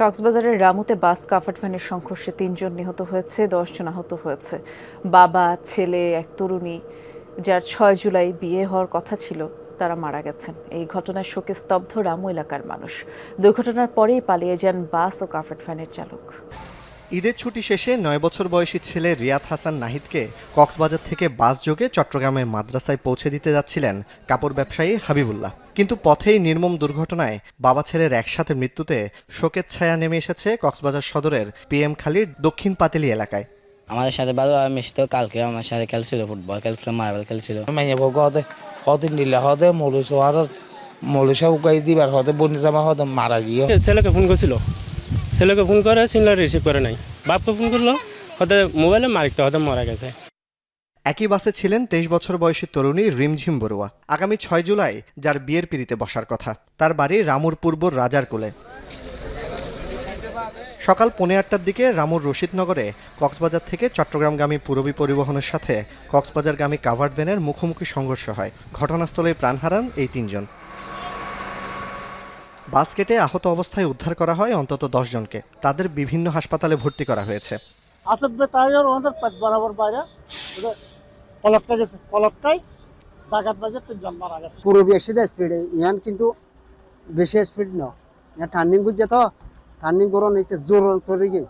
কক্সবাজারের রামুতে বাস কাভার্ড ভ্যানের সংঘর্ষে তিনজন নিহত হয়েছে, দশজন আহত হয়েছে। বাবা, ছেলে, এক তরুণী, যার ছয় জুলাই বিয়ে হওয়ার কথা ছিল, তারা মারা গেছেন। এই ঘটনায় শোকে স্তব্ধ রামু এলাকার মানুষ। দুর্ঘটনার পরেই পালিয়ে যান বাস ও কাভার্ড ভ্যানের চালক। ঈদের ছুটি শেষে নয় বছর বয়সী ছেলে রিয়াদ হাসান নাহিদকে কক্সবাজার থেকে বাস যোগে চট্টগ্রামের মাদ্রাসায় পৌঁছে দিতে যাচ্ছিলেন কাপড় ব্যবসায়ী হাবিবুল্লাহ। কিন্তু পথেই নির্মম দুর্ঘটনায় বাবা ছেলের একসাথে মৃত্যুতে শোকের ছায়া নেমে এসেছে কক্সবাজার সদরের পিএম খালির দক্ষিণ পাতিলি এলাকায়। আমাদের সাথে ভালো মিশতো কালকে আমার সাথে খেলছিল ফুটবল খেলছিল মার্বেল খেলছিল। হতে হতে নিলে হতে মৌলুস আর মৌলুসা উকাই দিবার হতে বনি জামা হতে মারা গিয়ে। ছেলেকে ফোন করছিল। ছেলেকে ফোন করে সিনলা রিসিভ করে নাই। বাপকে ফোন করল হয়তো মোবাইলে মালিকটা হয়তো মারা গেছে। একই বাসে ছিলেন তেইশ বছর বয়সী তরুণী রিমঝিম বড়ুয়া। আগামী ছয় জুলাই যার বিয়ের পিড়িতে বসার কথা। তার বাড়ি রামুর পূর্ব রাজার কোলে। সকাল পৌনে আটটার দিকে রামুর রশিদনগরে কক্সবাজার থেকে চট্টগ্রামগামী পুরবী পরিবহনের সাথে কক্সবাজারগামী কাভার্ড ভ্যানের মুখোমুখি সংঘর্ষ হয়। ঘটনাস্থলে প্রাণ হারান এই তিনজন। বাস কেটে আহত অবস্থায় উদ্ধার করা হয় অন্তত জনকে। তাদের বিভিন্ন হাসপাতালে ভর্তি করা হয়েছে। পেট বরাবর পলটকা গেছে পলটকাই জাগাত বাজে তিনজন মারা গেছে। পুরো বেশি দেয় স্পিডে ইয়ান কিন্তু বেশি স্পিড ন। ইয়ান টার্নিং বুঝছে তো? টার্নিং করো নিতে জোর করে গিয়ে।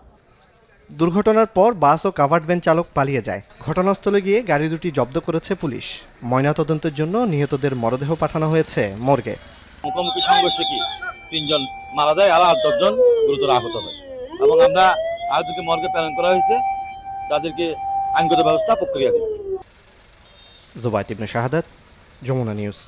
দুর্ঘটনার পর বাস ও কাভার্ড ভ্যান চালক পালিয়ে যায়। ঘটনাস্থলে গিয়ে গাড়ি দুটি জব্দ করেছে পুলিশ। ময়নাতদন্তের জন্য নিহতদের মরদেহ পাঠানো হয়েছে মর্গে। মুখোমুখি সংঘর্ষে কি? তিনজন মারা যায় আর আট দশজন গুরুতর আহত হয়। এবং আমরা আহতকে মর্গে প্রেরণ করা হয়েছে। তাদেরকে আইনগত ব্যবস্থা প্রক্রিয়া জুবাইত ইবনে শাহাদাত যমুনা নিউজ।